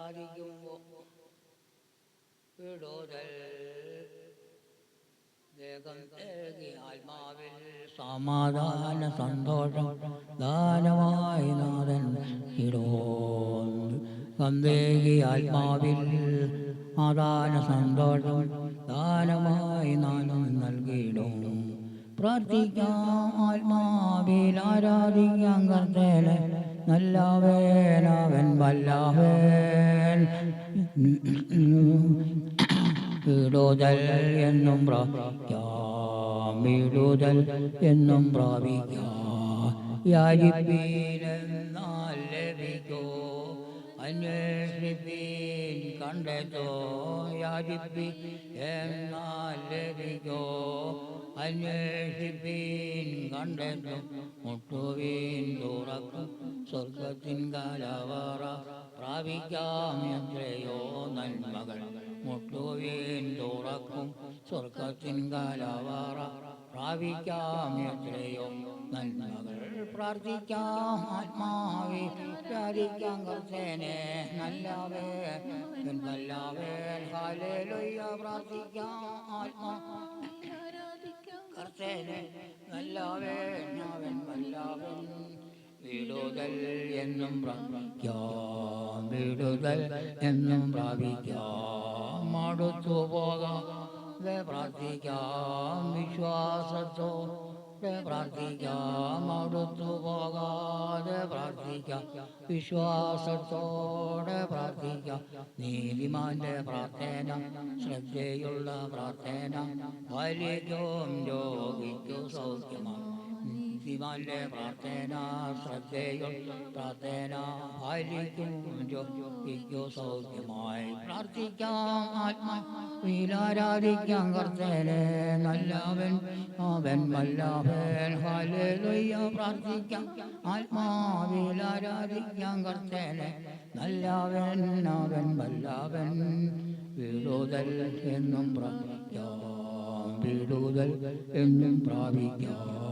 പ്രാപിക്കുമ്പോൾ വിടുതൽ വേഗം ഏകി ആത്മാവിൽ സമാധാന സന്തോഷം ദാനമായി നാഥൻ കന്തേകി ആത്മാവിൽ ആദാന സന്തോഷം ദാനമായി നാനും നൽകിയിടും. പ്രാർത്ഥിക്കാം ആത്മാവിൽ ആരാധിക്കാം കർത്തേനെ നല്ലവേനവൻ വല്ലവൻ വിടുതൽ എന്നും പ്രാപിക്കാം വിടുതൽ എന്നും പ്രാപിക്കാം. യാചിപ്പീനെന്നാൽ ലഭിക്കോ. അന്വേഷിപ്പീൻ കണ്ടെത്തോ യാചിപ്പി. എന്നാൽ ലഭിക്കോ? അന്വേഷിപ്പീൻ കണ്ടെത്തും മുട്ടുവീൻ തുറക്കും. സ്വർഗത്തിൻ കലവറ പ്രാപിക്കാം എത്രയോ നന്മകൾ. മുട്ടുവീൻ തുറക്കും. സ്വർഗത്തിൻ കലവറ പ്രാപിക്കാം എത്രയോ നന്മകൾ. പ്രാർത്ഥിക്കാം ആത്മാവേ പ്രാർത്ഥിക്കാം കർത്തേനെ നല്ലവേ നല്ലവേ ഹാലേലുയ്യ പ്രാർത്ഥിക്കാം ആത്മാ. കർത്തേനെ നല്ലവേ അവൻ വല്ലവൻ വിടുതൽ എന്നും പ്രാപിക്കാം വിടുതൽ എന്നും പ്രാപിക്കാം മടുത്തു പോകാം പ്രാർത്ഥിക്കാം പ്രാർത്ഥിക്കാം മടുത്തു പോകാതെ പ്രാർത്ഥിക്കാം. വിശ്വാസത്തോടെ പ്രാർത്ഥിക്കാം. നീതിമാന്റെ പ്രാർത്ഥന ശ്രദ്ധയുള്ള പ്രാർത്ഥന. ഭാര്യയ്ക്കും രോഗിക്കും സൗഖ്യമാണ്. നീതിമാന്റെ പ്രാർത്ഥന ശ്രദ്ധയുള്ള പ്രാർത്ഥന വലിക്കും രോഗിക്കു സൗഖ്യമായി പ്രാർത്ഥിക്കാം. ആത്മാ വീലാരാധിക്കാം നല്ലവൻ അവൻ വല്ലവൻ ഹാലേലുയ്യ പ്രാർത്ഥിക്കാം. ആത്മാവിലാരാധിക്കാം കർത്തേനെ നല്ലവൻ അവൻ വല്ലവൻ വിടുതൽ എന്നും പ്രാപിക്കാം വിടുതൽ എന്നും പ്രാപിക്കാം